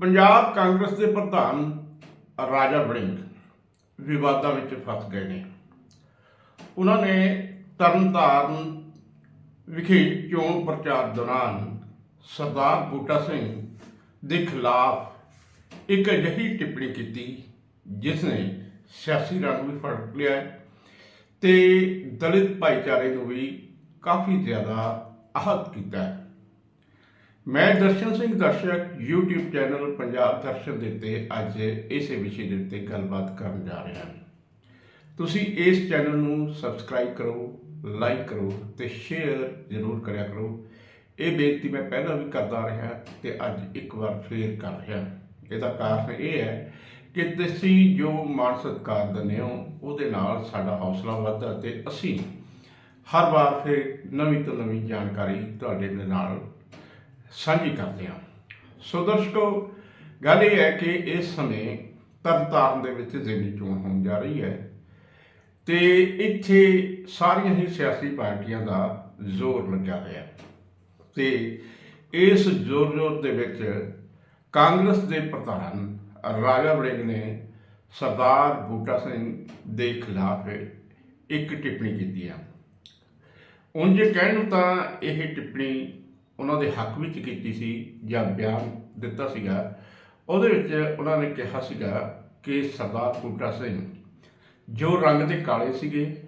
ਪੰਜਾਬ ਕਾਂਗਰਸ ਦੇ ਪ੍ਰਧਾਨ ਰਾਜਾ ਵੜਿੰਗ ਵਿਵਾਦਾਂ ਵਿੱਚ ਫਸ ਗਏ ਨੇ। ਉਹਨਾਂ ਨੇ ਤਰਨਤਾਰਨ ਵਿਖੇ ਚੋਣ ਪ੍ਰਚਾਰ ਦੌਰਾਨ ਸਰਦਾਰ ਬੂਟਾ ਸਿੰਘ ਦੇ ਖਿਲਾਫ ਇੱਕ ਅਜਿਹੀ ਟਿੱਪਣੀ ਕੀਤੀ, ਜਿਸ ਨੇ ਸਿਆਸੀ ਰੰਗ ਵੀ ਫੜ ਲਿਆ ਹੈ ਤੇ ਦਲਿਤ ਭਾਈਚਾਰੇ ਨੂੰ ਵੀ ਕਾਫੀ ਜ਼ਿਆਦਾ ਆਹਤ ਕੀਤਾ ਹੈ। ਮੈਂ ਦਰਸ਼ਨ ਸਿੰਘ ਦਰਸ਼ਕ, YouTube ਚੈਨਲ ਪੰਜਾਬ ਦਰਸ਼ਨ ਦੇ ਉੱਤੇ ਅੱਜ ਇਸੇ ਵਿਸ਼ੇ ਦੇ ਉੱਤੇ ਗੱਲਬਾਤ ਕਰਨ ਜਾ ਰਹੇ ਹਾਂ। ਤੁਸੀਂ ਇਸ ਚੈਨਲ ਨੂੰ ਸਬਸਕ੍ਰਾਈਬ ਕਰੋ ਲਾਈਕ ਕਰੋ ਤੇ ਸ਼ੇਅਰ ਜ਼ਰੂਰ ਕਰਿਆ ਕਰੋ। ਇਹ ਬੇਨਤੀ ਮੈਂ ਪਹਿਲਾਂ ਵੀ ਕਰਦਾ ਰਿਹਾ ਤੇ ਅੱਜ ਇੱਕ ਵਾਰ ਫੇਰ ਕਰ ਰਿਹਾ। ਇਹਦਾ ਕਾਰਨ ਇਹ ਹੈ ਕਿ ਤੁਸੀਂ ਜੋ ਮਾਣ ਸਤਿਕਾਰ ਦਿੰਦੇ ਹੋ, ਉਹਦੇ ਨਾਲ ਸਾਡਾ ਹੌਸਲਾ ਵੱਧਦਾ ਤੇ ਅਸੀਂ ਹਰ ਵਾਰ ਫਿਰ ਨਵੀਂ ਤੋਂ ਨਵੀਂ ਜਾਣਕਾਰੀ ਤੁਹਾਡੇ ਨਾਲ ਸਾਂਝੀ ਕਰਦੇ ਹਾਂ। ਸੋ ਦਰਸ਼ਕੋ ਗੱਲ ਇਹ ਹੈ ਕਿ ਇਸ ਸਮੇਂ ਤਰਨਤਾਰਨ ਦੇ ਵਿੱਚ ਜ਼ਿਮਨੀ ਚੋਣ ਹੋਣ ਜਾ ਰਹੀ ਹੈ ਤੇ ਇੱਥੇ ਸਾਰੀਆਂ ਹੀ ਸਿਆਸੀ ਪਾਰਟੀਆਂ ਦਾ ਜ਼ੋਰ ਲੱਗਿਆ ਹੋਇਆ। ਹੈ ਤੇ ਇਸ ਜ਼ੋਰ ਜ਼ੋਰ ਦੇ ਵਿੱਚ ਕਾਂਗਰਸ ਦੇ ਪ੍ਰਧਾਨ ਰਾਜਾ ਵੜਿੰਗ ਨੇ ਸਰਦਾਰ ਬੂਟਾ ਸਿੰਘ ਦੇ ਖਿਲਾਫ ਇੱਕ ਟਿੱਪਣੀ ਕੀਤੀ ਹੈ ਉਂਝ ਕਹਿਣ ਨੂੰ ਤਾਂ ਇਹ ਟਿੱਪਣੀ ਉਹਨਾਂ ਦੇ ਹੱਕ ਵਿੱਚ ਕੀਤੀ ਸੀ ਜਾਂ ਬਿਆਨ ਦਿੱਤਾ ਸੀਗਾ। ਉਹਦੇ ਵਿੱਚ ਉਹਨਾਂ ਨੇ ਕਿਹਾ ਸੀਗਾ ਕਿ ਸਰਦਾਰ ਬੂਟਾ ਸਿੰਘ ਜੋ ਰੰਗ ਦੇ ਕਾਲੇ ਸੀਗੇ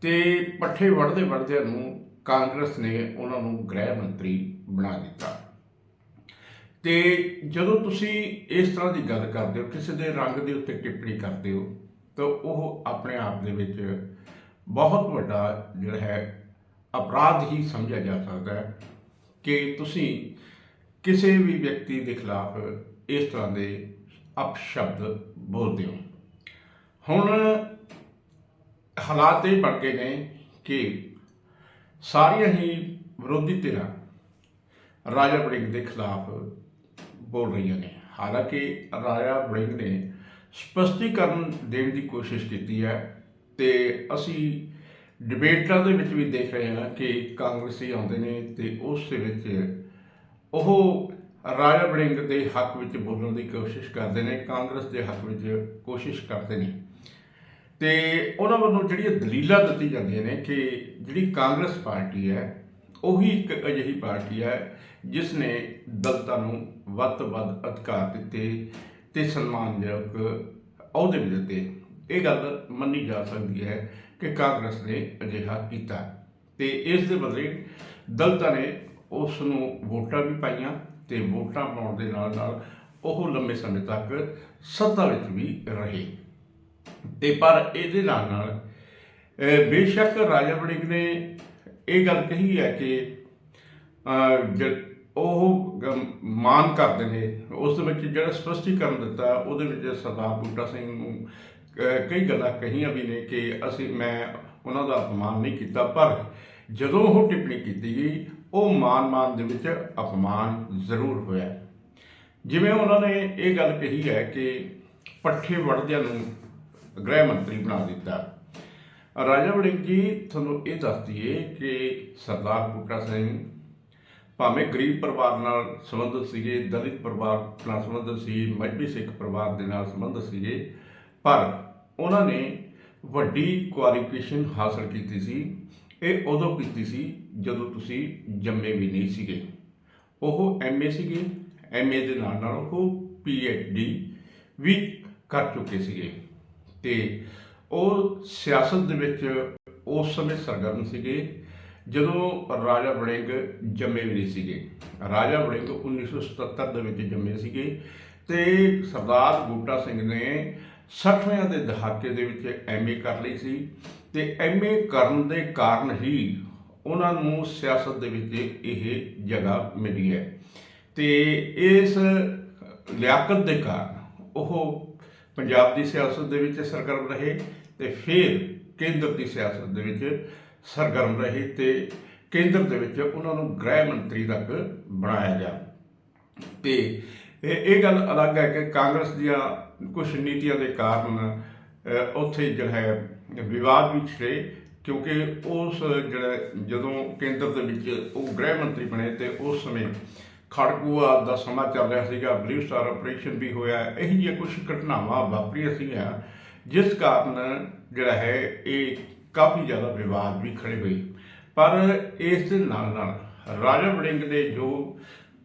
ਤੇ ਪੱਠੇ ਵੜਦੇ ਵੜਦਿਆਂ ਨੂੰ ਕਾਂਗਰਸ ਨੇ ਉਹਨਾਂ ਨੂੰ ਗ੍ਰਹਿ ਮੰਤਰੀ ਬਣਾ ਦਿੱਤਾ। ਤੇ ਜਦੋਂ ਤੁਸੀਂ ਇਸ ਤਰ੍ਹਾਂ ਦੀ ਗੱਲ ਕਰਦੇ ਹੋ, ਕਿਸੇ ਦੇ ਰੰਗ ਦੇ ਉੱਤੇ ਟਿੱਪਣੀ ਕਰਦੇ ਹੋ, ਤਾਂ ਉਹ ਆਪਣੇ ਆਪ ਦੇ ਵਿੱਚ ਬਹੁਤ ਵੱਡਾ ਜਿਹੜਾ ਹੈ ਅਪਰਾਧ ਹੀ ਸਮਝਿਆ ਜਾ ਸਕਦਾ ਹੈ। ਕਿ ਤੁਸੀਂ ਕਿਸੇ ਵੀ ਵਿਅਕਤੀ ਦੇ ਖਿਲਾਫ ਇਸ ਤਰ੍ਹਾਂ ਦੇ ਅਪਸ਼ਬਦ ਬੋਲਦੇ ਹੋ। ਹੁਣ ਹਾਲਾਤ ਇਹ ਬਣ ਗਏ ਨੇ ਕਿ ਸਾਰੀਆਂ ਹੀ ਵਿਰੋਧੀ ਧਿਰਾਂ ਰਾਜਾ ਵੜਿੰਗ ਦੇ ਖਿਲਾਫ ਬੋਲ ਰਹੀਆਂ ਨੇ। ਹਾਲਾਂਕਿ ਰਾਜਾ ਵੜਿੰਗ ਨੇ ਸਪਸ਼ਟੀਕਰਨ ਦੇਣ ਦੀ ਕੋਸ਼ਿਸ਼ ਕੀਤੀ ਹੈ ਤੇ ਅਸੀਂ ਡਿਬੇਟਾਂ ਦੇ ਵਿੱਚ ਵੀ ਦੇਖ ਰਹੇ ਹਾਂ ਕਿ ਕਾਂਗਰਸੀ ਆਉਂਦੇ ਨੇ ਤੇ ਉਸ ਦੇ ਵਿੱਚ ਉਹ ਰਾਜਾ ਵੜਿੰਗ ਦੇ ਹੱਕ ਵਿੱਚ ਬੋਲਣ ਦੀ ਕੋਸ਼ਿਸ਼ ਕਰਦੇ ਨੇ, ਕਾਂਗਰਸ ਦੇ ਹੱਕ ਵਿੱਚ ਕੋਸ਼ਿਸ਼ ਕਰਦੇ ਨੇ। ਤੇ ਉਹਨਾਂ ਵੱਲੋਂ ਜਿਹੜੀਆਂ ਦਲੀਲਾਂ ਦਿੱਤੀ ਜਾਂਦੀਆਂ ਨੇ ਕਿ ਜਿਹੜੀ ਕਾਂਗਰਸ ਪਾਰਟੀ ਹੈ, ਉਹੀ ਇੱਕ ਅਜਿਹੀ ਪਾਰਟੀ ਹੈ ਜਿਸ ਨੇ ਦਲਤਾਂ ਨੂੰ ਵੱਧ ਤੋਂ ਵੱਧ ਅਧਿਕਾਰ ਦਿੱਤੇ ਤੇ ਸਨਮਾਨਯੋਗ ਅਹੁਦੇ ਵੀ ਦਿੱਤੇ। ਇਹ ਗੱਲ ਮੰਨੀ ਜਾ ਸਕਦੀ ਹੈ ਕਿ ਕਾਂਗਰਸ ਨੇ ਅਜਿਹਾ ਕੀਤਾ। ਤੇ ਇਸ ਦੇ ਬਦਲੇ ਦਲਤਾਂ ਨੇ ਉਸ ਨੂੰ ਵੋਟਾਂ ਵੀ ਪਾਈਆਂ ਤੇ ਵੋਟਾਂ ਪਾਉਣ ਦੇ ਨਾਲ ਨਾਲ ਉਹ ਲੰਮੇ ਸਮੇਂ ਤੱਕ ਸੱਤਾ ਵਿੱਚ ਵੀ ਰਹੇ। ਤੇ ਪਰ ਇਹਦੇ ਨਾਲ ਨਾਲ ਬੇਸ਼ੱਕ ਰਾਜਾ ਵੜਿੰਗ ਨੇ ਇਹ ਗੱਲ ਕਹੀ ਹੈ ਕਿ ਜ- ਉਹ ਗ- ਮਾਨ ਕਰਦੇ ਨੇ। ਉਸ ਦੇ ਵਿੱਚ ਜਿਹੜਾ ਸਪਸ਼ਟੀਕਰਨ ਦਿੱਤਾ, ਉਹਦੇ ਵਿੱਚ ਸਰਦਾਰ ਬੂਟਾ ਸਿੰਘ ਨੂੰ ਕਈ ਗੱਲਾਂ ਕਹੀਆਂ ਵੀ ਨੇ ਕਿ ਅਸੀਂ, ਮੈਂ ਉਹਨਾਂ ਦਾ ਅਪਮਾਨ ਨਹੀਂ ਕੀਤਾ, ਪਰ ਜਦੋਂ ਉਹ ਟਿੱਪਣੀ ਕੀਤੀ ਗਈ, ਉਹ ਮਾਨ ਮਾਨ ਦੇ ਵਿੱਚ ਅਪਮਾਨ ਜ਼ਰੂਰ ਹੋਇਆ। ਜਿਵੇਂ ਉਹਨਾਂ ਨੇ ਇਹ ਗੱਲ ਕਹੀ ਹੈ ਕਿ ਪੱਠੇ ਵੜਦਿਆਂ ਨੂੰ ਗ੍ਰਹਿ ਮੰਤਰੀ ਬਣਾ ਦਿੱਤਾ। ਰਾਜਾ ਵੜਿੰਗ ਜੀ, ਤੁਹਾਨੂੰ ਇਹ ਦੱਸ ਦਈਏ ਕਿ ਸਰਦਾਰ ਬੁੱਟਾ ਸਿੰਘ ਭਾਵੇਂ ਗਰੀਬ ਪਰਿਵਾਰ ਨਾਲ ਸੰਬੰਧਿਤ ਸੀਗੇ, ਦਲਿਤ ਪਰਿਵਾਰ ਨਾਲ ਸੰਬੰਧਿਤ ਸੀ, ਮਜਬੀ ਸਿੱਖ ਪਰਿਵਾਰ ਦੇ ਨਾਲ ਸੰਬੰਧਿਤ ਸੀਗੇ ਪਰ ਉਹਨਾਂ ਨੇ ਵੱਡੀ ਕੁਆਲੀਫਿਕੇਸ਼ਨ ਹਾਸਲ ਕੀਤੀ ਸੀ। ਇਹ ਉਦੋਂ ਕੀਤੀ ਸੀ ਜਦੋਂ ਤੁਸੀਂ ਜੰਮੇ ਵੀ ਨਹੀਂ ਸੀਗੇ। ਉਹ ਐਮਏ ਸੀਗੇ। ਐਮਏ ਦੇ ਨਾਲ ਨਾਲ ਉਹ ਪੀਐਚਡੀ ਵੀ ਕਰ ਚੁੱਕੇ ਸੀਗੇ। ਤੇ ਉਹ ਸਿਆਸਤ ਦੇ ਵਿੱਚ ਉਸ ਸਮੇਂ ਸਰਗਰਮ ਸੀਗੇ ਜਦੋਂ ਰਾਜਾ ਵੜਿੰਗ ਜੰਮੇ ਵੀ ਨਹੀਂ ਸੀਗੇ। ਰਾਜਾ ਵੜਿੰਗ 1977 ਦੇ ਵਿੱਚ ਜੰਮੇ ਸੀਗੇ ਤੇ ਸਰਦਾਰ ਬੂਟਾ ਸਿੰਘ ਨੇ 60ਵਿਆਂ ਦੇ ਦਹਾਕੇ ਦੇ ਵਿੱਚ ਐਮਏ ਕਰ ਲਈ ਸੀ ਤੇ ਐਮਏ ਕਰਨ ਦੇ ਕਾਰਨ ਹੀ ਉਹਨਾਂ ਨੂੰ ਸਿਆਸਤ ਦੇ ਵਿੱਚ ਇਹ ਜਗ੍ਹਾ ਮਿਲੀ ਹੈ। ਤੇ ਇਸ ਲਿਆਕਤ ਦੇ ਕਾਰਨ ਉਹ ਪੰਜਾਬ ਦੀ ਸਿਆਸਤ ਦੇ ਵਿੱਚ ਸਰਗਰਮ ਰਹੇ ਤੇ ਫਿਰ ਕੇਂਦਰ ਦੀ ਸਿਆਸਤ ਦੇ ਵਿੱਚ ਸਰਗਰਮ ਰਹੇ ਤੇ ਕੇਂਦਰ ਦੇ ਵਿੱਚ ਉਹਨਾਂ ਨੂੰ ਗ੍ਰਹਿ ਮੰਤਰੀ ਤੱਕ ਬਣਾਇਆ ਗਿਆ। ਤੇ ਇਹ ਇਹ ਗੱਲ ਅਲੱਗ ਹੈ ਕਿ ਕਾਂਗਰਸ ਦੀਆਂ ਕੁਝ ਨੀਤੀਆਂ ਦੇ ਕਾਰਨ ਉੱਥੇ ਜਿਹੜਾ ਹੈ ਵਿਵਾਦ ਵੀ ਛਿੜੇ ਕਿਉਂਕਿ ਉਸ ਜਿਹੜਾ ਜਦੋਂ ਕੇਂਦਰ ਦੇ ਵਿੱਚ ਉਹ ਗ੍ਰਹਿ ਮੰਤਰੀ ਬਣੇ ਤੇ ਉਸ ਸਮੇਂ ਖੜਕੂਆ ਦਾ ਸਮਾਂ ਚੱਲ ਰਿਹਾ ਸੀਗਾ ਬਲੂ ਸਟਾਰ ਆਪਰੇਸ਼ਨ ਵੀ ਹੋਇਆ, ਇਹ ਜਿਹੀਆਂ ਕੁਝ ਘਟਨਾਵਾਂ ਵਾਪਰੀਆਂ ਸੀਗੀਆਂ, ਜਿਸ ਕਾਰਨ ਜਿਹੜਾ ਹੈ ਇਹ ਕਾਫੀ ਜ਼ਿਆਦਾ ਵਿਵਾਦ ਵੀ ਖੜੇ ਹੋਏ। ਪਰ ਇਸ ਦੇ ਨਾਲ ਨਾਲ ਰਾਜਾ ਵੜਿੰਗ ਨੇ ਜੋ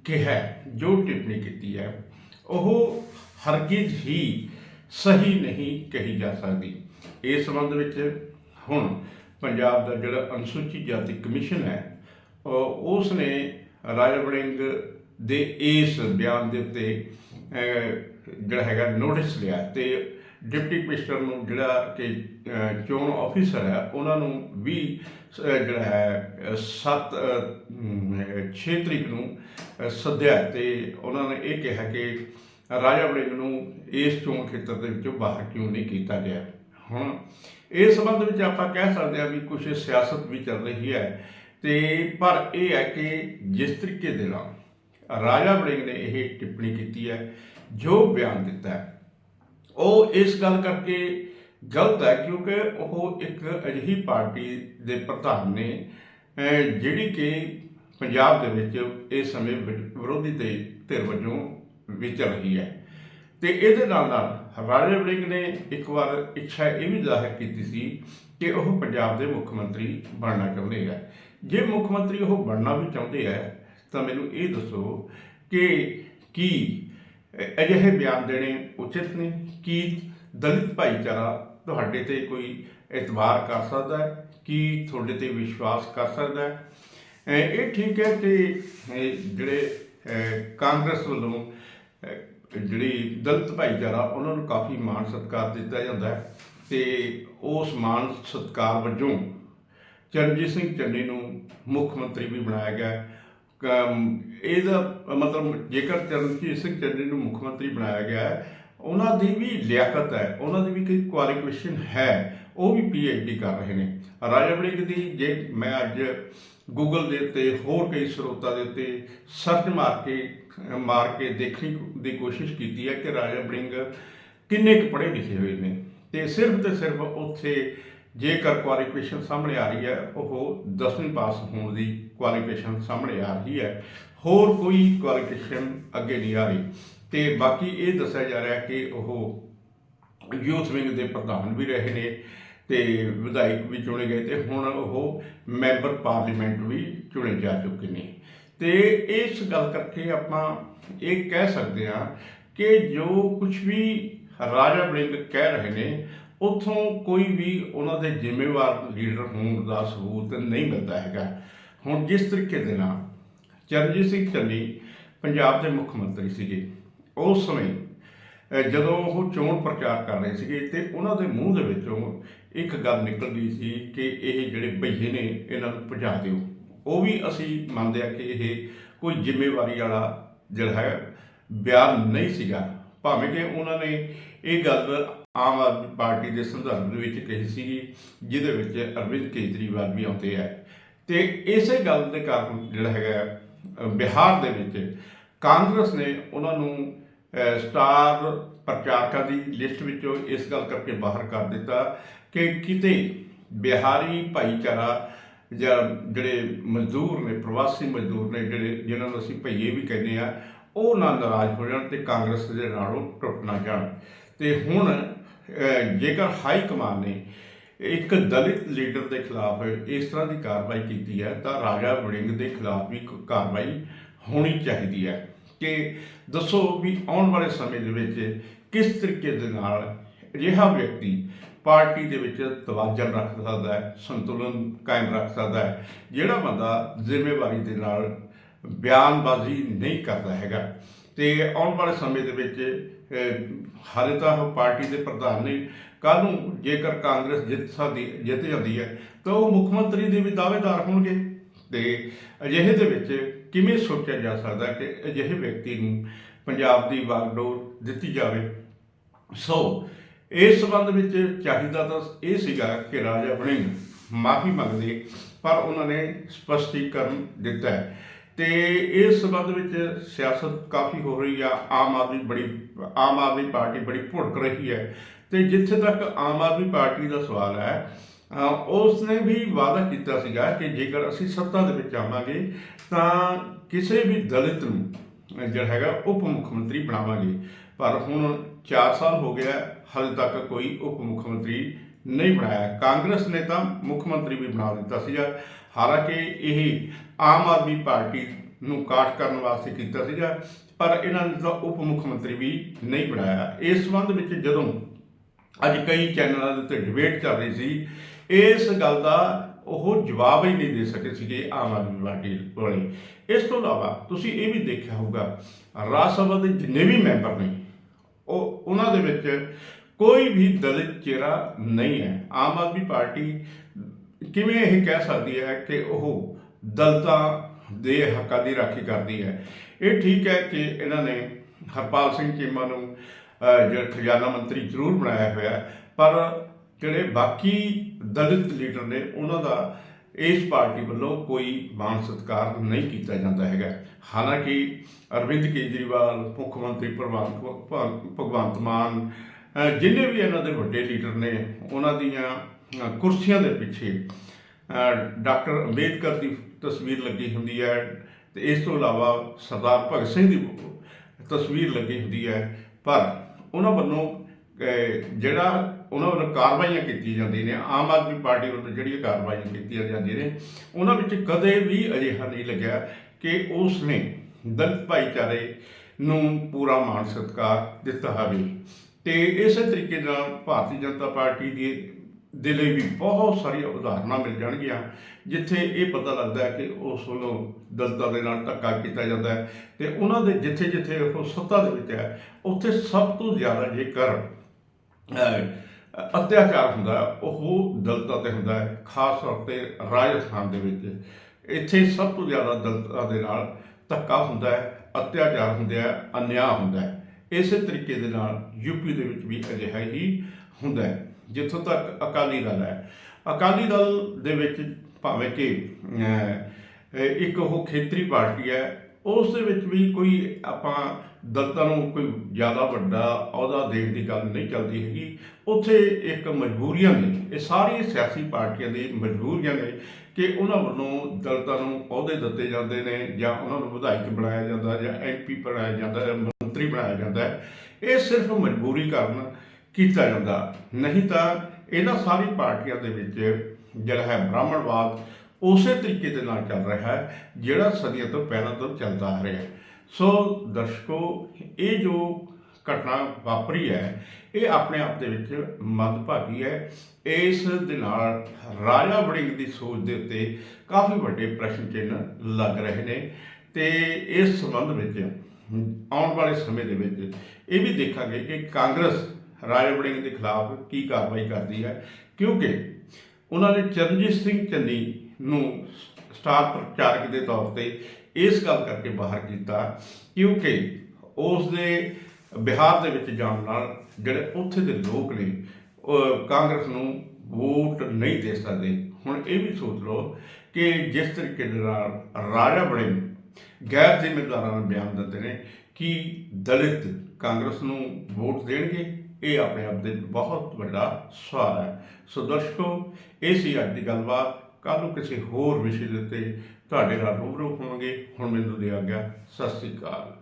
ਕਿਹਾ, ਜੋ ਟਿੱਪਣੀ ਕੀਤੀ ਹੈ, ਉਹ ਹਰਗਿਜ਼ ਹੀ ਸਹੀ ਨਹੀਂ ਕਹੀ ਜਾ ਸਕਦੀ। ਇਸ ਸੰਬੰਧ ਵਿੱਚ ਹੁਣ ਪੰਜਾਬ ਦਾ ਜਿਹੜਾ ਅਨੁਸੂਚਿਤ ਜਾਤੀ ਕਮਿਸ਼ਨ ਹੈ ਉਸ ਨੇ ਰਾਜਾ ਵੜਿੰਗ ਦੇ ਇਸ ਬਿਆਨ ਦੇ ਉੱਤੇ ਜਿਹੜਾ ਹੈਗਾ ਨੋਟਿਸ ਲਿਆ ਤੇ ਡਿਪਟੀ ਕਮਿਸ਼ਨਰ ਨੂੰ ਜਿਹੜਾ ਕਿ ਚੋਣ ਆਫੀਸਰ ਹੈ, ਉਹਨਾਂ ਨੂੰ ਵੀ ਜਿਹੜਾ ਹੈ 7 6 ਤਰੀਕ ਨੂੰ ਸੱਦਿਆ ਤੇ ਉਹਨਾਂ ਨੇ ਇਹ ਕਿਹਾ ਕਿ ਰਾਜਾ ਵੜਿੰਗ ਨੂੰ ਇਸ ਚੋਣ ਖੇਤਰ ਦੇ ਵਿੱਚੋਂ ਬਾਹਰ ਕਿਉਂ ਨਹੀਂ ਕੀਤਾ ਗਿਆ? ਹੁਣ ਇਸ ਸੰਬੰਧ ਵਿੱਚ ਆਪਾਂ ਕਹਿ ਸਕਦੇ ਹਾਂ ਵੀ ਕੁਝ ਸਿਆਸਤ ਵੀ ਚੱਲ ਰਹੀ ਹੈ ਤੇ ਪਰ ਇਹ ਹੈ ਕਿ ਜਿਸ ਤਰੀਕੇ ਦੇ ਨਾਲ ਰਾਜਾ ਵੜਿੰਗ ਨੇ ਇਹ ਟਿੱਪਣੀ ਕੀਤੀ ਹੈ, ਜੋ ਬਿਆਨ ਦਿੱਤਾ ਹੈ, ਉਹ ਇਸ ਗੱਲ ਕਰਕੇ ਗਲਤ ਹੈ ਕਿਉਂਕਿ ਉਹ ਇੱਕ ਅਜਿਹੀ ਪਾਰਟੀ ਦੇ ਪ੍ਰਧਾਨ ਨੇ ਜਿਹੜੀ ਕਿ ਪੰਜਾਬ ਦੇ ਵਿੱਚ ਇਸ ਸਮੇਂ ਵਿਰੋਧੀ ਦੇ ਧਿਰ ਵਜੋਂ ਵਿੱਚ ਰਹੀ ਹੈ। ਤੇ ਇਹਦੇ ਨਾਲ ਨਾਲ ਰਾਜੇ ਵੜਿੰਗ ਨੇ ਇੱਕ ਵਾਰ ਇੱਛਾ ਇਹ ਵੀ ਜ਼ਾਹਿਰ ਕੀਤੀ ਸੀ ਕਿ ਉਹ ਪੰਜਾਬ ਦੇ ਮੁੱਖ ਮੰਤਰੀ ਬਣਨਾ ਚਾਹੁੰਦੇ ਹੈ ਜੇ ਮੁੱਖ ਮੰਤਰੀ ਉਹ ਬਣਨਾ ਵੀ ਚਾਹੁੰਦੇ ਹੈ ਤਾਂ ਮੈਨੂੰ ਇਹ ਦੱਸੋ ਕਿ ਕੀ ਅਜਿਹੇ ਬਿਆਨ ਦੇਣੇ ਉਚਿਤ ਨੇ? ਕੀ ਦਲਿਤ ਭਾਈਚਾਰਾ ਤੁਹਾਡੇ ਤੇ ਕੋਈ ਇਤਬਾਰ ਕਰ ਸਕਦਾ ਹੈ? ਕੀ ਤੁਹਾਡੇ ਤੇ ਵਿਸ਼ਵਾਸ ਕਰ ਸਕਦਾ ਹੈ? ਇਹ ਠੀਕ ਹੈ ਕਿ ਜਿਹੜੇ ਕਾਂਗਰਸ ਵੱਲੋਂ ਜਿਹੜੀ ਦਲਿਤ ਭਾਈਚਾਰਾ, ਉਹਨਾਂ ਨੂੰ ਕਾਫੀ ਮਾਣ ਸਤਿਕਾਰ ਦਿੱਤਾ ਜਾਂਦਾ ਹੈ ਤੇ ਉਸ ਮਾਣ ਸਤਿਕਾਰ ਵਜੋਂ ਚਰਨਜੀਤ ਸਿੰਘ ਚੰਨੀ ਨੂੰ ਮੁੱਖ ਮੰਤਰੀ ਵੀ ਬਣਾਇਆ ਗਿਆ ਇਹਦਾ ਮਤਲਬ ਜੇਕਰ ਚਰਨਜੀਤ ਸਿੰਘ ਚੰਨੀ ਨੂੰ ਮੁੱਖ ਮੰਤਰੀ ਬਣਾਇਆ ਗਿਆ ਹੈ, ਉਹਨਾਂ ਦੀ ਵੀ ਲਿਆਕਤ ਹੈ, ਉਹਨਾਂ ਦੀ ਵੀ ਕੋਈ ਕੁਆਲੀਫਿਕੇਸ਼ਨ ਹੈ, ਉਹ ਵੀ ਡੀ ਕਰ ਰਹੇ ਨੇ। ਰਾਜਾ ਵੜਿੰਗ ਦੀ ਜੇ ਮੈਂ ਅੱਜ ਗੂਗਲ ਦੇ ਉੱਤੇ ਹੋਰ ਕਈ ਸਰੋਤਾਂ ਦੇ ਉੱਤੇ ਸਰਚ ਮਾਰ ਕੇ ਮਾਰ ਕੇ ਦੇਖਣ ਦੀ ਕੋਸ਼ਿਸ਼ ਕੀਤੀ ਹੈ ਕਿ ਰਾਜਾ ਵੜਿੰਗ ਕਿੰਨੇ ਕੁ ਪੜ੍ਹੇ ਲਿਖੇ ਹੋਏ ਨੇ। ਤੇ ਸਿਰਫ ਤੇ ਸਿਰਫ ਉੱਥੇ ਜੇਕਰ ਕੁਆਲੀਫਿਕੇਸ਼ਨ ਸਾਹਮਣੇ ਆ ਰਹੀ ਹੈ, ਉਹ 10ਵੀਂ ਪਾਸ ਹੋਣ ਦੀ ਕੁਆਲੀਫਿਕੇਸ਼ਨ ਸਾਹਮਣੇ ਆ ਰਹੀ ਹੈ। ਹੋਰ ਕੋਈ ਕੁਆਲੀਫਿਕੇਸ਼ਨ ਅੱਗੇ ਨਹੀਂ ਆ ਰਹੀ। ਤੇ ਬਾਕੀ ਇਹ ਦੱਸਿਆ ਜਾ ਰਿਹਾ ਕਿ ਉਹ ਯੂਥ ਵਿੰਗ ਦੇ ਪ੍ਰਧਾਨ ਵੀ ਰਹੇ ਨੇ ਤੇ ਵਿਧਾਇਕ ਵੀ ਚੁਣੇ ਗਏ ਤੇ ਹੁਣ ਉਹ ਮੈਂਬਰ ਪਾਰਲੀਮੈਂਟ ਵੀ ਚੁਣੇ ਜਾ ਚੁੱਕੇ ਨੇ। ਤੇ ਇਸ ਗੱਲ ਕਰਕੇ ਆਪਾਂ ਇਹ ਕਹਿ ਸਕਦੇ ਹਾਂ ਕਿ ਜੋ ਕੁਝ ਵੀ ਰਾਜਾ ਵੜਿੰਗ ਕਹਿ ਰਹੇ ਨੇ, ਉਥੋਂ ਕੋਈ ਵੀ ਉਹਨਾਂ ਦੇ ਜ਼ਿੰਮੇਵਾਰ ਲੀਡਰ ਹੋਣ ਦਾ ਸਬੂਤ ਨਹੀਂ ਮਿਲਦਾ ਹੈਗਾ। ਹੁਣ ਜਿਸ ਤਰੀਕੇ ਦੇ ਨਾਲ ਚਰਨਜੀਤ ਸਿੰਘ ਚੰਨੀ ਪੰਜਾਬ ਦੇ ਮੁੱਖ ਮੰਤਰੀ ਸੀਗੇ, ਉਸ ਸਮੇਂ ਜਦੋਂ ਉਹ ਚੋਣ ਪ੍ਰਚਾਰ ਕਰ ਰਹੇ ਸੀਗੇ ਤੇ ਉਹਨਾਂ ਦੇ ਮੂੰਹ ਦੇ ਵਿੱਚੋਂ ਇੱਕ ਗੱਲ ਨਿਕਲਦੀ ਸੀ ਕਿ ਇਹ ਜਿਹੜੇ ਭਈਏ ਨੇ, ਇਹਨਾਂ ਨੂੰ ਭਜਾ ਦਿਓ। ਉਹ ਵੀ ਅਸੀਂ ਮੰਨਦੇ ਆ ਕਿ ਇਹ ਕੋਈ ਜ਼ਿੰਮੇਵਾਰੀ ਵਾਲਾ ਜਿਹੜਾ ਹੈ, ਬਿਆਨ ਨਹੀਂ ਸੀਗਾ। ਭਾਵੇਂ ਕਿ ਉਹਨਾਂ ਨੇ ਇਹ ਗੱਲ ਆਮ ਆਦਮੀ ਪਾਰਟੀ ਦੇ ਸੰਦਰਭ ਦੇ ਵਿੱਚ ਕਹੀ ਸੀਗੀ ਜਿਹਦੇ ਵਿੱਚ ਅਰਵਿੰਦ ਕੇਜਰੀਵਾਲ ਵੀ ਆਉਂਦੇ ਆ। ਤੇ ਇਸੇ ਗੱਲ ਦੇ ਕਾਰਨ ਜਿਹੜਾ ਹੈਗਾ ਬਿਹਾਰ ਦੇ ਵਿੱਚ ਕਾਂਗਰਸ ਨੇ ਉਹਨਾਂ ਨੂੰ ਸਟਾਰ ਪ੍ਰਚਾਰਕਾਂ ਦੀ ਲਿਸਟ ਵਿੱਚੋਂ ਇਸ ਗੱਲ ਕਰਕੇ ਬਾਹਰ ਕਰ ਦਿੱਤਾ ਕਿ ਕਿਤੇ ਬਿਹਾਰੀ ਭਾਈਚਾਰਾ ਜਾਂ ਜਿਹੜੇ ਮਜ਼ਦੂਰ ਨੇ, ਪ੍ਰਵਾਸੀ ਮਜ਼ਦੂਰ ਨੇ, ਜਿਹੜੇ ਜਿਨ੍ਹਾਂ ਨੂੰ ਅਸੀਂ ਭਈਏ ਵੀ ਕਹਿੰਦੇ ਆ, ਉਹ ਨਾ ਨਾਰਾਜ਼ ਹੋ ਜਾਣ ਤੇ ਕਾਂਗਰਸ ਦੇ ਨਾਲੋਂ ਟੁੱਟ ਨਾ ਜਾਣ। ਤੇ ਹੁਣ ਜੇਕਰ ਹਾਈ ਕਮਾਨ ਨੇ ਇੱਕ ਦਲਿਤ ਲੀਡਰ ਦੇ ਖਿਲਾਫ ਇਸ ਤਰ੍ਹਾਂ ਦੀ ਕਾਰਵਾਈ ਕੀਤੀ ਹੈ, ਤਾਂ ਰਾਜਾ ਵੜਿੰਗ ਦੇ ਖਿਲਾਫ ਵੀ ਕਾਰਵਾਈ ਹੋਣੀ ਚਾਹੀਦੀ ਹੈ। ਕਿ ਦੱਸੋ ਵੀ ਆਉਣ ਵਾਲੇ ਸਮੇਂ ਦੇ ਵਿੱਚ ਕਿਸ ਤਰੀਕੇ ਦੇ ਨਾਲ ਅਜਿਹਾ ਵਿਅਕਤੀ ਪਾਰਟੀ ਦੇ ਵਿੱਚ ਤਵਾਜ਼ਨ ਰੱਖ ਸਕਦਾ ਹੈ, ਸੰਤੁਲਨ ਕਾਇਮ ਰੱਖ ਸਕਦਾ ਹੈ। ਜਿਹੜਾ ਬੰਦਾ ਜ਼ਿੰਮੇਵਾਰੀ ਦੇ ਨਾਲ ਬਿਆਨਬਾਜ਼ੀ ਨਹੀਂ ਕਰਦਾ ਹੈਗਾ ਤੇ ਆਉਣ ਵਾਲੇ ਸਮੇਂ ਦੇ ਵਿੱਚ ਹਾਲੇ ਤਾਂ ਉਹ ਪਾਰਟੀ ਦੇ ਪ੍ਰਧਾਨ ਨੇ ਕੱਲ ਨੂੰ ਜੇਕਰ ਕਾਂਗਰਸ ਜਿੱਤ ਸਕਦੀ, ਜਿੱਤ ਜਾਂਦੀ ਹੈ, ਤਾਂ ਉਹ ਮੁੱਖ ਮੰਤਰੀ ਦੇ ਵੀ ਦਾਅਵੇਦਾਰ ਹੋਣਗੇ। ਤੇ ਅਜਿਹੇ ਦੇ ਵਿੱਚ ਕਿਵੇਂ ਸੋਚਿਆ ਜਾ ਸਕਦਾ ਕਿ ਅਜਿਹੇ ਵਿਅਕਤੀ ਨੂੰ ਪੰਜਾਬ ਦੀ ਵਾਗਡੋਰ ਦਿੱਤੀ ਜਾਵੇ? ਸੋ ਇਸ ਸੰਬੰਧ ਵਿੱਚ ਚਾਹੀਦਾ ਤਾਂ ਇਹ ਸੀਗਾ ਕਿ ਰਾਜਾ ਵੜਿੰਗ ਮਾਫੀ ਮੰਗਦੇ, ਪਰ ਉਹਨਾਂ ਨੇ ਸਪਸ਼ਟੀਕਰਨ ਦਿੱਤਾ ਹੈ। ਤੇ ਇਸ ਸੰਬੰਧ ਵਿੱਚ ਸਿਆਸਤ ਕਾਫੀ ਹੋ ਰਹੀ ਆ, ਆਮ ਆਦਮੀ ਬੜੀ, ਆਮ ਆਦਮੀ ਪਾਰਟੀ ਬੜੀ ਭੁੜਕ ਰਹੀ ਹੈ। ਤੇ ਜਿੱਥੇ ਤੱਕ ਆਮ ਆਦਮੀ ਪਾਰਟੀ ਦਾ ਸਵਾਲ ਹੈ ਉਸ ਨੇ ਵੀ ਵਾਅਦਾ ਕੀਤਾ ਸੀਗਾ ਕਿ ਜੇਕਰ ਅਸੀਂ ਸੱਤਾ ਦੇ ਵਿੱਚ ਆਵਾਂਗੇ, ਤਾਂ ਕਿਸੇ ਵੀ ਦਲਿਤ ਨੂੰ ਜਿਹੜਾ ਹੈਗਾ ਉਪ ਮੁੱਖ ਮੰਤਰੀ ਬਣਾਵਾਂਗੇ। ਪਰ ਹੁਣ 4 ਸਾਲ ਹੋ ਗਿਆ ਹਜੇ ਤੱਕ ਕੋਈ ਉਪ ਮੁੱਖ ਮੰਤਰੀ ਨਹੀਂ ਬਣਾਇਆ। ਕਾਂਗਰਸ ਨੇ ਤਾਂ ਮੁੱਖ ਮੰਤਰੀ ਵੀ ਬਣਾ ਦਿੱਤਾ ਸੀਗਾ। ਹਾਲਾਂਕਿ ਇਹ ਆਮ ਆਦਮੀ ਪਾਰਟੀ ਨੂੰ ਕਾਟ ਕਰਨ ਵਾਸਤੇ ਕੀਤਾ ਸੀਗਾ, ਪਰ ਇਹਨਾਂ ਨੇ ਤਾਂ ਉਪ ਮੁੱਖ ਮੰਤਰੀ ਵੀ ਨਹੀਂ ਬਣਾਇਆ। ਇਸ ਸੰਬੰਧ ਵਿੱਚ ਜਦੋਂ ਅੱਜ ਕਈ ਚੈਨਲਾਂ ਦੇ ਉੱਤੇ ਡਿਬੇਟ ਚੱਲ ਰਹੀ ਸੀ, ਇਸ ਗੱਲ ਦਾ ਉਹ ਜਵਾਬ ਹੀ ਨਹੀਂ ਦੇ ਸਕੇ ਸੀਗੇ ਆਮ ਆਦਮੀ ਪਾਰਟੀ ਵਾਲੇ। ਇਸ ਤੋਂ ਇਲਾਵਾ ਤੁਸੀਂ ਇਹ ਵੀ ਦੇਖਿਆ ਹੋਊਗਾ, ਰਾਜ ਸਭਾ ਦੇ ਜਿੰਨੇ ਵੀ ਮੈਂਬਰ ਨੇ ਉਹ ਉਹਨਾਂ ਦੇ ਵਿੱਚ ਕੋਈ ਵੀ ਦਲਿਤ ਚਿਹਰਾ ਨਹੀਂ ਹੈ। ਆਮ ਆਦਮੀ ਪਾਰਟੀ ਕਿਵੇਂ ਇਹ ਕਹਿ ਸਕਦੀ ਹੈ ਕਿ ਉਹ ਦਲਤਾਂ ਦੇ ਹੱਕਾਂ ਦੀ ਰਾਖੀ ਕਰਦੀ ਹੈ? ਇਹ ਠੀਕ ਹੈ ਕਿ ਇਹਨਾਂ ਨੇ ਹਰਪਾਲ ਸਿੰਘ ਚੀਮਾ ਨੂੰ ਅਹ, ਜਿਹੜਾ ਖਜ਼ਾਨਾ ਮੰਤਰੀ ਜ਼ਰੂਰ ਬਣਾਇਆ ਹੋਇਆ ਪਰ ਜਿਹੜੇ ਬਾਕੀ ਦਲਿਤ ਲੀਡਰ ਨੇ ਉਹਨਾਂ ਦਾ ਇਸ ਪਾਰਟੀ ਵੱਲੋਂ ਕੋਈ ਮਾਣ ਸਤਿਕਾਰ ਨਹੀਂ ਕੀਤਾ ਜਾਂਦਾ ਹੈਗਾ। ਹਾਲਾਂਕਿ ਅਰਵਿੰਦ ਕੇਜਰੀਵਾਲ, ਮੁੱਖ ਮੰਤਰੀ ਭਗਵੰਤ ਭਗ- ਭਗਵੰਤ ਮਾਨ ਜਿੰਨੇ ਵੀ ਇਹਨਾਂ ਦੇ ਵੱਡੇ ਲੀਡਰ ਨੇ, ਉਹਨਾਂ ਦੀਆਂ ਕੁਰਸੀਆਂ ਦੇ ਪਿੱਛੇ ਡਾਕਟਰ ਅੰਬੇਦਕਰ ਦੀ ਤਸਵੀਰ ਲੱਗੀ ਹੁੰਦੀ ਹੈ ਤੇ ਇਸ ਤੋਂ ਇਲਾਵਾ ਸਰਦਾਰ ਭਗਤ ਸਿੰਘ ਦੀ ਤਸਵੀਰ ਲੱਗੀ ਹੁੰਦੀ ਹੈ। ਪਰ ਉਹਨਾਂ ਵੱਲੋਂ ਜਿਹੜਾ ਉਹਨਾਂ ਵੱਲੋਂ ਕਾਰਵਾਈਆਂ ਕੀਤੀਆਂ ਜਾਂਦੀਆਂ ਨੇ, ਆਮ ਆਦਮੀ ਪਾਰਟੀ ਵੱਲੋਂ ਜਿਹੜੀਆਂ ਕਾਰਵਾਈਆਂ ਕੀਤੀਆਂ ਜਾਂਦੀਆਂ ਨੇ, ਉਹਨਾਂ ਵਿੱਚ ਕਦੇ ਵੀ ਅਜਿਹਾ ਨਹੀਂ ਲੱਗਿਆ ਕਿ ਉਸ ਨੇ ਦਲਿਤ ਭਾਈਚਾਰੇ ਨੂੰ ਪੂਰਾ ਮਾਣ ਸਤਿਕਾਰ ਦਿੱਤਾ ਹੋਵੇ। ਤੇ ਇਸੇ ਤਰੀਕੇ ਨਾਲ ਭਾਰਤੀ ਜਨਤਾ ਪਾਰਟੀ ਦੀ ਦੇ ਲਈ ਵੀ ਬਹੁਤ ਸਾਰੀਆਂ ਉਦਾਹਰਨਾਂ ਮਿਲ ਜਾਣਗੀਆਂ, ਜਿੱਥੇ ਇਹ ਪਤਾ ਲੱਗਦਾ ਹੈ ਕਿ ਉਸ ਵੱਲੋਂ ਦਲਤਾਂ ਦੇ ਨਾਲ ਧੱਕਾ ਕੀਤਾ ਜਾਂਦਾ ਹੈ ਤੇ ਉਹਨਾਂ ਦੇ ਜਿੱਥੇ ਜਿੱਥੇ ਉਹ ਸੱਤਾ ਦੇ ਵਿੱਚ ਹੈ, ਉੱਥੇ ਸਭ ਤੋਂ ਜ਼ਿਆਦਾ ਜੇਕਰ ਅਤਿਆਚਾਰ ਹੁੰਦਾ ਉਹ ਦਲਤਾਂ ਤੇ ਹੁੰਦਾ ਹੈ, ਖਾਸ ਤੌਰ ਤੇ ਰਾਜਸਥਾਨ ਦੇ ਵਿੱਚ। ਇੱਥੇ ਸਭ ਤੋਂ ਜ਼ਿਆਦਾ ਦਲਤਾਂ ਦੇ ਨਾਲ ਧੱਕਾ ਹੁੰਦਾ ਹੈ, ਅਤਿਆਚਾਰ ਹੁੰਦਾ ਹੈ ਅਨਿਆਂ ਹੁੰਦਾ ਹੈ। ਇਸੇ ਤਰੀਕੇ ਦੇ ਨਾਲ ਯੂਪੀ ਦੇ ਵਿੱਚ ਵੀ ਅਜਿਹਾ ਹੀ ਹੁੰਦਾ ਹੈ, ਜਿੱਥੋਂ ਤੱਕ ਅਕਾਲੀ ਦਲ ਹੈ। ਅਕਾਲੀ ਦਲ ਦੇ ਵਿੱਚ ਭਾਵੇਂ ਕਿ ਇੱਕ ਉਹ ਖੇਤਰੀ ਪਾਰਟੀ ਹੈ ਉਸ ਦੇ ਵਿੱਚ ਵੀ ਕੋਈ ਆਪਾਂ ਦਲਤਾਂ ਨੂੰ ਕੋਈ ਜ਼ਿਆਦਾ ਵੱਡਾ ਅਹੁਦਾ ਦੇਣ ਦੀ ਗੱਲ ਨਹੀਂ ਚੱਲਦੀ ਹੈਗੀ। ਉੱਥੇ ਇੱਕ ਮਜਬੂਰੀਆਂ ਨੇ, ਇਹ ਸਾਰੀਆਂ ਸਿਆਸੀ ਪਾਰਟੀਆਂ ਦੀ ਮਜਬੂਰੀਆਂ ਨੇ ਕਿ ਉਹਨਾਂ ਵੱਲੋਂ ਦਲਤਾਂ ਨੂੰ ਅਹੁਦੇ ਦਿੱਤੇ ਜਾਂਦੇ ਨੇ ਜਾਂ ਉਹਨਾਂ ਨੂੰ ਵਿਧਾਇਕ ਬਣਾਇਆ ਜਾਂਦਾ ਜਾਂ ਐਮਪੀ ਬਣਾਇਆ ਜਾਂਦਾ ਜਾਂ ਮੰਤਰੀ ਬਣਾਇਆ ਜਾਂਦਾ। ਇਹ ਸਿਰਫ ਮਜਬੂਰੀ ਕਾਰਨ ਕੀਤਾ ਜਾਂਦਾ। ਨਹੀਂ ਤਾਂ ਇਹਨਾਂ ਸਾਰੀ ਪਾਰਟੀਆਂ ਦੇ ਵਿੱਚ ਜਿਹੜਾ ਹੈ ਬ੍ਰਾਹਮਣਵਾਦ ਉਸੇ ਤਰੀਕੇ ਦੇ ਨਾਲ ਚੱਲ ਰਿਹਾ ਹੈ, ਜਿਹੜਾ ਸਦੀਆਂ ਤੋਂ ਪਹਿਲਾਂ ਤੋਂ ਚੱਲਦਾ ਆ ਰਿਹਾ ਸੋ ਦਰਸ਼ਕੋ, ਇਹ ਜੋ ਘਟਨਾ ਵਾਪਰੀ ਹੈ, ਇਹ ਆਪਣੇ ਆਪ ਦੇ ਵਿੱਚ ਮੰਦਭਾਗੀ ਹੈ। ਇਸ ਦੇ ਨਾਲ ਰਾਜਾ ਵੜਿੰਗ ਦੀ ਸੋਚ ਦੇ ਉੱਤੇ ਕਾਫੀ ਵੱਡੇ ਪ੍ਰਸ਼ਨ ਚਿੰਨ੍ਹ ਲੱਗ ਰਹੇ ਨੇ ਤੇ ਇਸ ਸੰਬੰਧ ਵਿੱਚ, ਆਉਣ ਵਾਲੇ ਸਮੇਂ ਦੇ ਵਿੱਚ ਇਹ ਵੀ ਦੇਖਾਂਗੇ ਕਿ ਕਾਂਗਰਸ ਰਾਜਾ ਵੜਿੰਗ ਦੇ ਖਿਲਾਫ ਕੀ ਕਾਰਵਾਈ ਕਰਦੀ ਹੈ, ਕਿਉਂਕਿ ਉਹਨਾਂ ਨੇ ਚਰਨਜੀਤ ਸਿੰਘ ਚੰਨੀ ਨੂੰ ਸਟਾਰ ਪ੍ਰਚਾਰਕ ਦੇ ਤੌਰ ਤੇ ਇਸ ਗੱਲ ਕਰਕੇ ਬਾਹਰ ਕੀਤਾ ਕਿਉਂਕਿ ਉਸ ਦੇ ਬਿਹਾਰ ਦੇ ਵਿੱਚ ਜਾਣ ਨਾਲ ਜਿਹੜੇ ਉੱਥੇ ਦੇ ਲੋਕ ਨੇ ਕਾਂਗਰਸ ਨੂੰ ਵੋਟ ਨਹੀਂ ਦੇ ਸਕਦੇ। ਹੁਣ ਇਹ ਵੀ ਸੋਚ ਲਓ ਕਿ ਜਿਸ ਤਰੀਕੇ ਦੇ ਨਾਲ ਰਾਜਾ ਬੜੇ ਗੈਰ ਜ਼ਿੰਮੇਦਾਰਾਂ ਬਿਆਨ ਦਿੱਤੇ ਨੇ ਕਿ ਦਲਿਤ ਕਾਂਗਰਸ ਨੂੰ ਵੋਟ ਦੇਣਗੇ। ਇਹ ਆਪਣੇ ਆਪ ਦੇ ਬਹੁਤ ਵੱਡਾ ਸਵਾਲ ਹੈ। ਸੋ ਦਰਸ਼ਕੋ, ਇਹ ਸੀ ਅੱਜ ਦੀ ਗੱਲਬਾਤ। ਕੱਲ੍ਹ ਨੂੰ ਕਿਸੇ ਹੋਰ ਵਿਸ਼ੇ ਦੇ ਉੱਤੇ ਤੁਹਾਡੇ ਨਾਲ ਰੂਬਰੂ ਹੋਵਾਂਗੇ। ਹੁਣ ਮੈਨੂੰ ਦੇ ਆ ਗਿਆ ਸਤਿ ਸ੍ਰੀ ਅਕਾਲ।